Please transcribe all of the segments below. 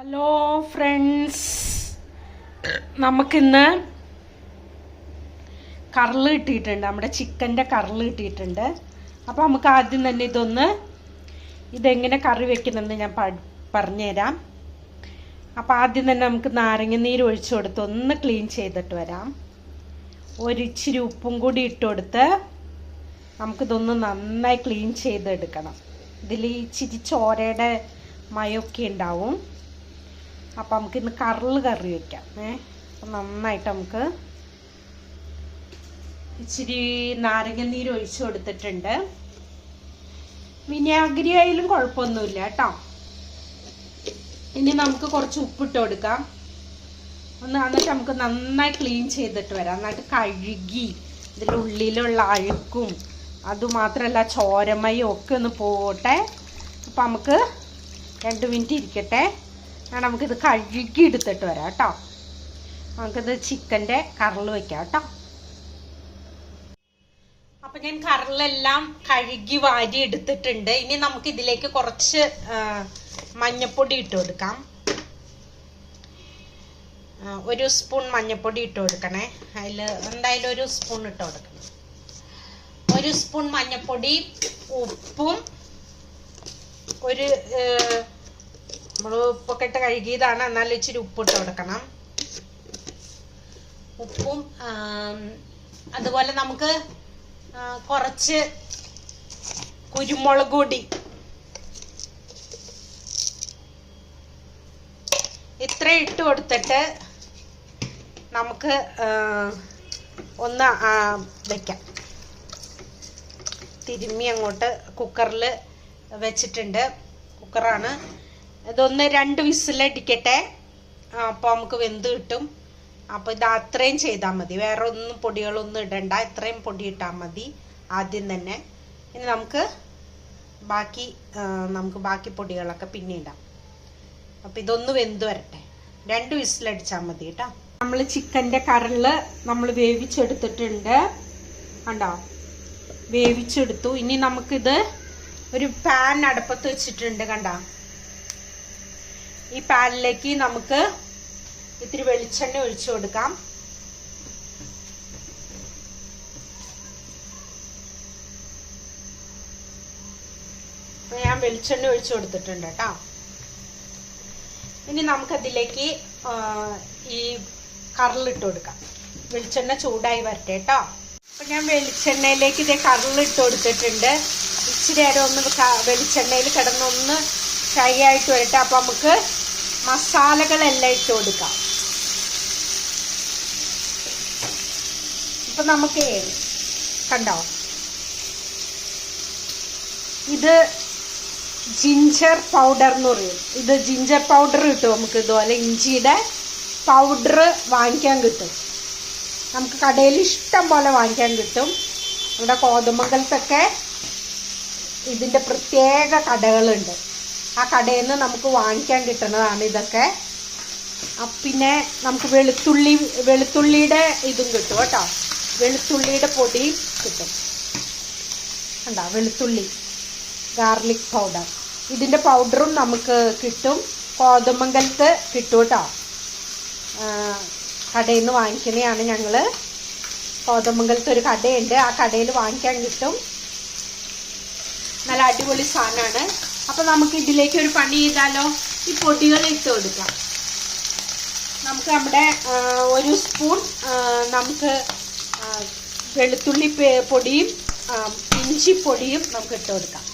Hello friends നമുക്കിന്ന് കറൾ കിട്ടിയിട്ടുണ്ട്. നമ്മുടെ ചിക്കന്റെ കറൾ കിട്ടിയിട്ടുണ്ട്. അപ്പോൾ നമുക്ക് ആദ്യം തന്നെ ഇതൊന്ന് ഇതെങ്ങനെ കറി വെക്കണമെന്ന് ഞാൻ പറഞ്ഞുതരാം. അപ്പോൾ ആദ്യം തന്നെ നമുക്ക് നാരങ്ങ നീര് ഒഴിച്ചു കൊടുത്ത് ഒന്ന് ക്ലീൻ ചെയ്തിട്ട് വരാം. ഒരിച്ചിരി ഉപ്പും കൂടി ഇട്ട് കൊടുത്ത് നമുക്കിതൊന്ന് നന്നായി ക്ലീൻ ചെയ്തെടുക്കണം. ഇതിൽ ഇച്ചിരി ചോരയുടെ മയൊക്കെ ഉണ്ടാവും. അപ്പം നമുക്ക് ഇന്ന് കറൽ കറി വെക്കാം. ഏ? അപ്പം നന്നായിട്ട് നമുക്ക് ഇച്ചിരി നാരങ്ങ നീര് ഒഴിച്ചു കൊടുത്തിട്ടുണ്ട്. വിനാഗിരി ആയാലും കുഴപ്പമൊന്നുമില്ല കേട്ടോ. ഇനി നമുക്ക് കുറച്ച് ഉപ്പിട്ട് കൊടുക്കാം. ഒന്ന് എന്നിട്ട് നമുക്ക് നന്നായി ക്ലീൻ ചെയ്തിട്ട് വരാം. എന്നിട്ട് കഴുകി ഇതിന്റെ ഉള്ളിലുള്ള അഴുക്കും അതുമാത്രമല്ല ചോരമയും ഒക്കെ ഒന്ന് പോകട്ടെ അപ്പം നമുക്ക് രണ്ട് മിനിറ്റ് ഇരിക്കട്ടെ. നമുക്കിത് കഴുകി എടുത്തിട്ട് വരാം കേട്ടോ. നമുക്കിത് ചിക്കന്റെ കറൽ വെക്കാം കേട്ടോ. അപ്പൊ ഞാൻ കറലെല്ലാം കഴുകി വാരി എടുത്തിട്ടുണ്ട്. ഇനി നമുക്ക് ഇതിലേക്ക് കുറച്ച് മഞ്ഞപ്പൊടി ഇട്ട് കൊടുക്കാം. ഒരു സ്പൂൺ മഞ്ഞപ്പൊടി ഇട്ട് കൊടുക്കണേ. അതിൽ എന്തായാലും ഒരു സ്പൂൺ ഇട്ട് കൊടുക്കണം. ഒരു സ്പൂൺ മഞ്ഞപ്പൊടി ഉപ്പും ഒരു നമ്മൾ ഉപ്പൊക്കെ ഇട്ട് കഴുകിയതാണ്. എന്നാലും ഇച്ചിരി ഉപ്പിട്ട് കൊടുക്കണം. ഉപ്പും അതുപോലെ നമുക്ക് കുറച്ച് കുരുമുളക് പൊടി. ഇത്ര ഇട്ട് കൊടുത്തിട്ട് നമുക്ക് ഒന്ന് വെക്കാം. തിരുമ്മി അങ്ങോട്ട് കുക്കറിൽ വെച്ചിട്ടുണ്ട്. കുക്കറാണ്. ഇതൊന്ന് രണ്ട് വിസിലടിക്കട്ടെ അപ്പോൾ നമുക്ക് വെന്ത് കിട്ടും. അപ്പോൾ ഇത് അത്രയും ചെയ്താൽ മതി. വേറെ ഒന്നും പൊടികളൊന്നും ഇടണ്ട. ഇത്രയും പൊടി ഇട്ടാൽ മതി ആദ്യം തന്നെ. ഇനി നമുക്ക് ബാക്കി നമുക്ക് ബാക്കി പൊടികളൊക്കെ പിന്നെ ഇടാം. അപ്പോൾ ഇതൊന്ന് വെന്ത് വരട്ടെ. രണ്ട് വിസിലടിച്ചാൽ മതി കേട്ടോ. നമ്മൾ ചിക്കന്റെ കറൽ നമ്മൾ വേവിച്ചെടുത്തിട്ടുണ്ട്. കണ്ടോ? വേവിച്ചെടുത്തു. ഇനി നമുക്കിത് ഒരു പാൻ അടുപ്പത്ത് വെച്ചിട്ടുണ്ട് കണ്ടോ? ഈ പാനിലേക്ക് നമുക്ക് ഇത്തിരി വെളിച്ചെണ്ണ ഒഴിച്ചു കൊടുക്കാം. ഞാൻ വെളിച്ചെണ്ണ ഒഴിച്ചു കൊടുത്തിട്ടുണ്ട് കേട്ടോ. ഇനി നമുക്കതിലേക്ക് ഈ കറലിട്ട് കൊടുക്കാം. വെളിച്ചെണ്ണ ചൂടായി വരട്ടെ കേട്ടോ. അപ്പൊ ഞാൻ വെളിച്ചെണ്ണയിലേക്ക് ഇതേ കറലിട്ട് കൊടുത്തിട്ടുണ്ട്. ഇച്ചിരി നേരം ഒന്ന് വെളിച്ചെണ്ണയിൽ കിടന്നൊന്ന് ഫ്രൈ ആയിട്ട് വരട്ടെ. അപ്പൊ നമുക്ക് മസാലകളെല്ലാം ഇട്ട് കൊടുക്കാം. ഇപ്പൊ നമുക്ക് കണ്ടോ? ഇത് ജിഞ്ചർ പൗഡർ എന്ന് പറയും. ഇത് ജിഞ്ചർ പൗഡർ കിട്ടും നമുക്ക് ഇതുപോലെ ഇഞ്ചിയുടെ പൗഡർ വാങ്ങിക്കാൻ കിട്ടും. നമുക്ക് കടയിൽ ഇഷ്ടം പോലെ വാങ്ങിക്കാൻ കിട്ടും. നമ്മുടെ കോതമംഗലത്തൊക്കെ ഇതിന്റെ പ്രത്യേക കടകളുണ്ട്. ആ കടയിൽ നിന്ന് നമുക്ക് വാങ്ങിക്കാൻ കിട്ടുന്നതാണ് ഇതൊക്കെ. പിന്നെ നമുക്ക് വെളുത്തുള്ളി വെളുത്തുള്ളിയുടെ ഇതും കിട്ടും കേട്ടോ. വെളുത്തുള്ളിയുടെ പൊടി കിട്ടും. കണ്ടോ? വെളുത്തുള്ളി ഗാർലിക് പൗഡർ. ഇതിന്റെ പൗഡറും നമുക്ക് കിട്ടും. കോതമംഗലത്ത് കിട്ടും കേട്ടോ. കടയിൽ നിന്ന് വാങ്ങിക്കുന്നതാണ് ഞങ്ങൾ കോതമംഗലത്ത് ഒരു കടയുണ്ട്. ആ കടയിൽ വാങ്ങിക്കാൻ കിട്ടും. നല്ല അടിപൊളി സാധനമാണ്. അപ്പോൾ നമുക്ക് ഇതിലേക്ക് ഒരു പണി ചെയ്താലോ? ഈ പൊടികൾ ഇട്ട് കൊടുക്കാം. നമുക്ക് നമ്മുടെ ഒരു സ്പൂൺ നമുക്ക് വെളുത്തുള്ളി പൊടിയും ഇഞ്ചി പൊടിയും നമുക്ക് ഇട്ട് കൊടുക്കാം.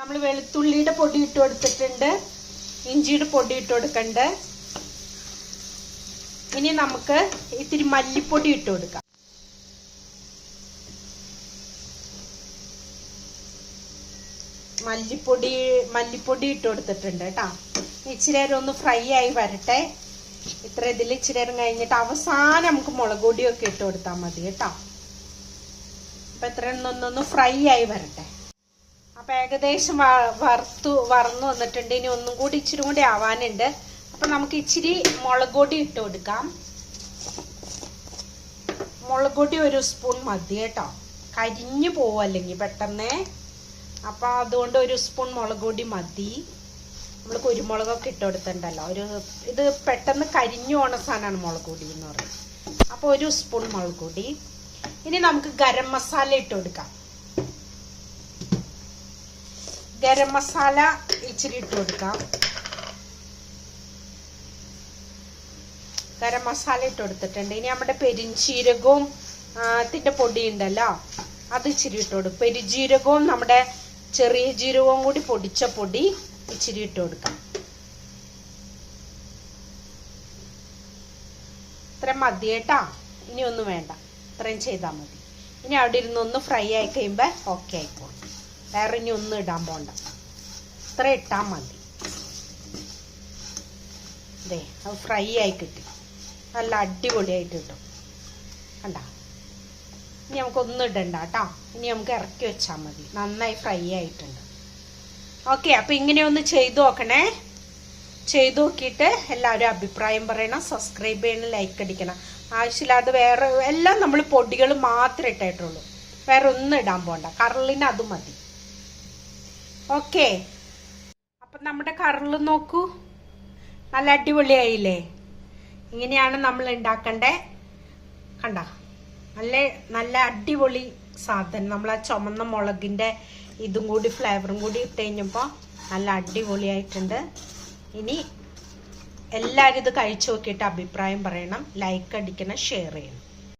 നമ്മൾ വെളുത്തുള്ളിയുടെ പൊടി ഇട്ട് കൊടുത്തിട്ടുണ്ട്. ഇഞ്ചിയുടെ പൊടി ഇട്ട് കൊടുക്കണ്ട്. ഇനി നമുക്ക് ഇത്തിരി മല്ലിപ്പൊടി ഇട്ട് കൊടുക്കാം. മല്ലിപ്പൊടി മല്ലിപ്പൊടി ഇട്ട് കൊടുത്തിട്ടുണ്ട് കേട്ടോ. ഇച്ചിരി നേരം ഒന്ന് ഫ്രൈ ആയി വരട്ടെ. ഇത്ര ഇതിൽ ഇച്ചിരി നേരം കഴിഞ്ഞിട്ട് അവസാനം നമുക്ക് മുളക് പൊടിയൊക്കെ ഇട്ട് കൊടുത്താൽ മതി കേട്ടോ. അപ്പൊ ഇത്ര ഒന്നൊന്ന് ഫ്രൈ ആയി വരട്ടെ. അപ്പൊ ഏകദേശം വറുത്തു വറന്നു വന്നിട്ടുണ്ട്. ഇനി ഒന്നും കൂടി ഇച്ചിരി കൂടി ആവാനുണ്ട്. അപ്പൊ നമുക്ക് ഇച്ചിരി മുളക് പൊടി ഇട്ട് കൊടുക്കാം. മുളക് പൊടി ഒരു സ്പൂൺ മതി കേട്ടോ. കരിഞ്ഞു പോവും അല്ലെങ്കിൽ പെട്ടെന്ന്. അപ്പോൾ അതുകൊണ്ട് ഒരു സ്പൂൺ മുളക് പൊടി മതി. നമ്മൾ കുരുമുളകൊക്കെ ഇട്ട് കൊടുത്തിട്ടുണ്ടല്ലോ. ഒരു ഇത് പെട്ടെന്ന് കരിഞ്ഞു പോണ സാധനമാണ് മുളക് പൊടി എന്ന് പറയുന്നത്. അപ്പോൾ ഒരു സ്പൂൺ മുളക് പൊടി. ഇനി നമുക്ക് ഗരം മസാല ഇട്ട് കൊടുക്കാം. ഗരം മസാല ഇച്ചിരി ഇട്ട് കൊടുക്കാം. ഗരം മസാല ഇട്ട് കൊടുത്തിട്ടുണ്ട്. ഇനി നമ്മുടെ പെരിഞ്ചീരകവും ത്തിന്റെ പൊടി ഉണ്ടല്ലോ. അത് ഇച്ചിരി ഇട്ട് കൊടുക്കും പെരിഞ്ചീരകവും നമ്മുടെ ചെറിയ ജീരകവും കൂടി പൊടിച്ച പൊടി ഇച്ചിരി ഇട്ട് കൊടുക്കാം. ഇത്രയും മതി കേട്ടാ. ഇനി ഒന്നും വേണ്ട. ഇത്രയും ചെയ്താൽ മതി. ഇനി അവിടെ ഇരുന്ന് ഒന്ന് ഫ്രൈ ആയി കഴിയുമ്പോൾ ഓക്കെ ആയിക്കോളും വേറെ ഇനി ഒന്നും ഇടാൻ പോണ്ട. ഇത്ര ഇട്ടാൽ മതി. അതെ അത് ഫ്രൈ ആയി കിട്ടി. നല്ല അടിപൊളിയായിട്ട് കിട്ടും. കണ്ട? ഇനി നമുക്കൊന്നും ഇടണ്ട കേട്ടോ ഇനി നമുക്ക് ഇറക്കി വെച്ചാൽ മതി. നന്നായി ഫ്രൈ ആയിട്ടുണ്ട്. ഓക്കെ അപ്പം ഇങ്ങനെ ഒന്ന് ചെയ്തു നോക്കണേ. ചെയ്തു നോക്കിയിട്ട് എല്ലാവരും അഭിപ്രായം പറയണം. സബ്സ്ക്രൈബ് ചെയ്യണം ലൈക്ക് അടിക്കണം. ആവശ്യമില്ലാതെ വേറെ എല്ലാം നമ്മൾ പൊടികൾ മാത്രമേ ഇട്ടായിട്ടുള്ളൂ വേറെ ഒന്നും ഇടാൻ പോണ്ട. കറലിന് അത് മതി. ഓക്കെ അപ്പം നമ്മുടെ കറൽ നോക്കൂ. നല്ല അടിപൊളിയായില്ലേ? ഇങ്ങനെയാണ് നമ്മൾ ഉണ്ടാക്കണ്ടേ? കണ്ട? നല്ല നല്ല അടിപൊളി സാധനം. നമ്മൾ ആ ചുമന്ന മുളകിന്റെ ഇതും കൂടി ഫ്ലേവറും കൂടി ഇട്ട് കഴിഞ്ഞപ്പോൾ നല്ല അടിപൊളിയായിട്ടുണ്ട്. ഇനി എല്ലാവരും ഇത് കഴിച്ചു നോക്കിയിട്ട് അഭിപ്രായം പറയണം. ലൈക്ക് അടിക്കണം ഷെയർ ചെയ്യണം.